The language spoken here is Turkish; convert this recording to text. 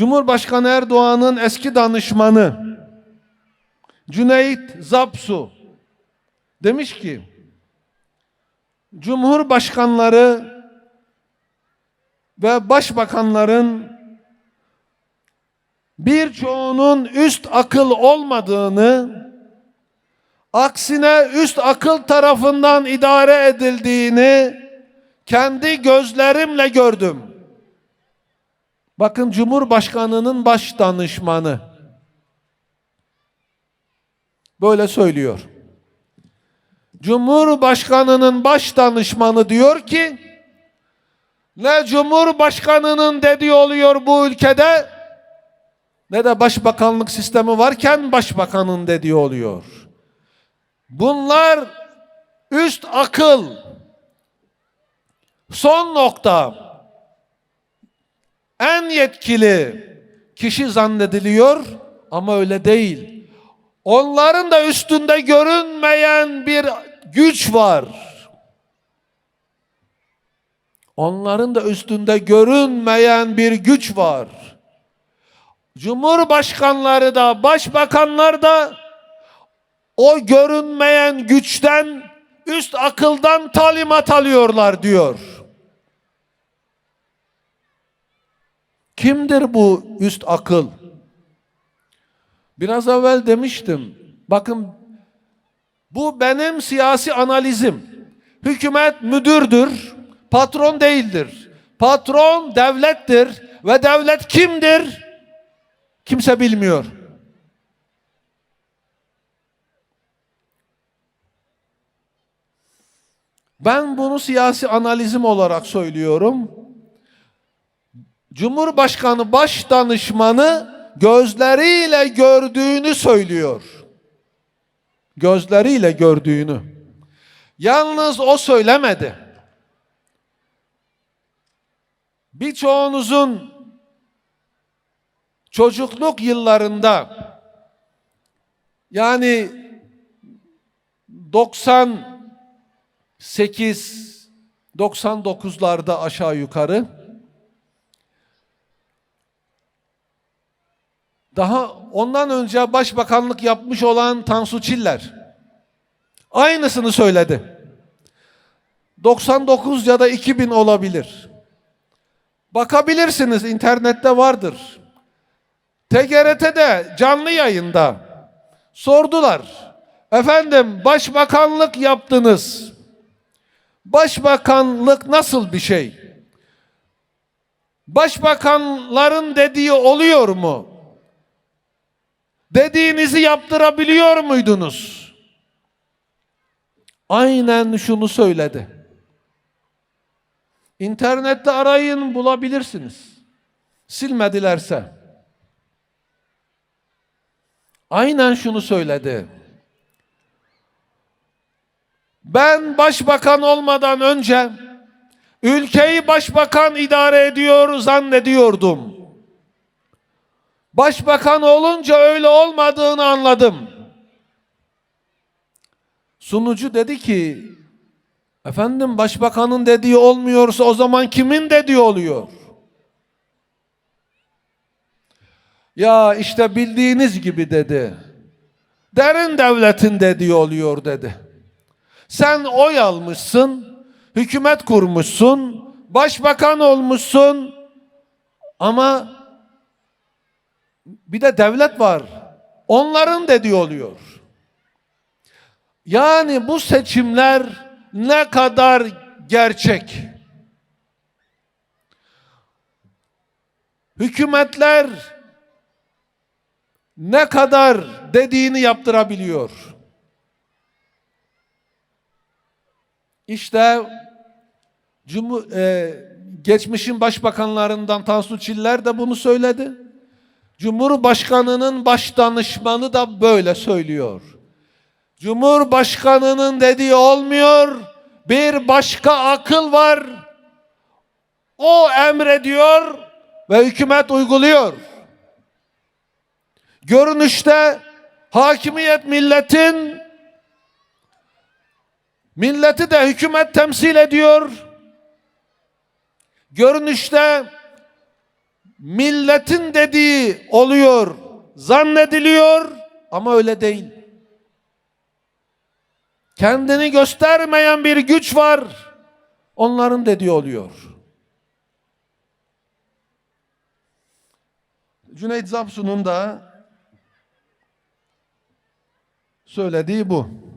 Cumhurbaşkanı Erdoğan'ın eski danışmanı Cüneyt Zapsu demiş ki Cumhurbaşkanları ve başbakanların birçoğunun üst akıl olmadığını, aksine üst akıl tarafından idare edildiğini kendi gözlerimle gördüm. Bakın Cumhurbaşkanının baş danışmanı böyle söylüyor. Cumhurbaşkanının baş danışmanı diyor ki ne Cumhurbaşkanının dediği oluyor bu ülkede ne de başbakanlık sistemi varken başbakanın dediği oluyor. Bunlar üst akıl son nokta en yetkili kişi zannediliyor ama öyle değil. Onların da üstünde görünmeyen bir güç var. Onların da üstünde görünmeyen bir güç var. Cumhurbaşkanları da, başbakanlar da o görünmeyen güçten, üst akıldan talimat alıyorlar diyor. Kimdir bu üst akıl? Biraz evvel demiştim. Bakın bu benim siyasi analizim. Hükümet müdürdür, patron değildir. Patron devlettir ve devlet kimdir? Kimse bilmiyor. Ben bunu siyasi analizim olarak söylüyorum. Cumhurbaşkanı baş danışmanı gözleriyle gördüğünü söylüyor. Gözleriyle gördüğünü. Yalnız o söylemedi. Birçoğunuzun çocukluk yıllarında yani 98 99'larda aşağı yukarı daha ondan önce başbakanlık yapmış olan Tansu Çiller aynısını söyledi. 99 ya da 2000 olabilir. Bakabilirsiniz internette vardır. TGRT'de canlı yayında sordular. Efendim başbakanlık yaptınız. Başbakanlık nasıl bir şey? Başbakanların dediği oluyor mu? Dediğinizi yaptırabiliyor muydunuz? Aynen şunu söyledi. İnternette arayın bulabilirsiniz. Silmedilerse. Aynen şunu söyledi. Ben başbakan olmadan önce ülkeyi başbakan idare ediyor zannediyordum. Başbakan olunca öyle olmadığını anladım. Sunucu dedi ki, efendim başbakanın dediği olmuyorsa o zaman kimin dediği oluyor? Ya işte bildiğiniz gibi dedi. Derin devletin dediği oluyor dedi. Sen oy almışsın, hükümet kurmuşsun, başbakan olmuşsun ama bir de devlet var. Onların dediği oluyor. Yani bu seçimler ne kadar gerçek? Hükümetler ne kadar dediğini yaptırabiliyor? İşte Cumhur, e, geçmişin başbakanlarından Tansu Çiller de bunu söyledi. Cumhurbaşkanının baş danışmanı da böyle söylüyor. Cumhurbaşkanının dediği olmuyor. Bir başka akıl var. O emrediyor ve hükümet uyguluyor. Görünüşte hakimiyet milletin milleti de hükümet temsil ediyor. Görünüşte Milletin dediği oluyor, zannediliyor ama öyle değil. Kendini göstermeyen bir güç var. Onların dediği oluyor. Cüneyt Zapsu'nun da söylediği bu.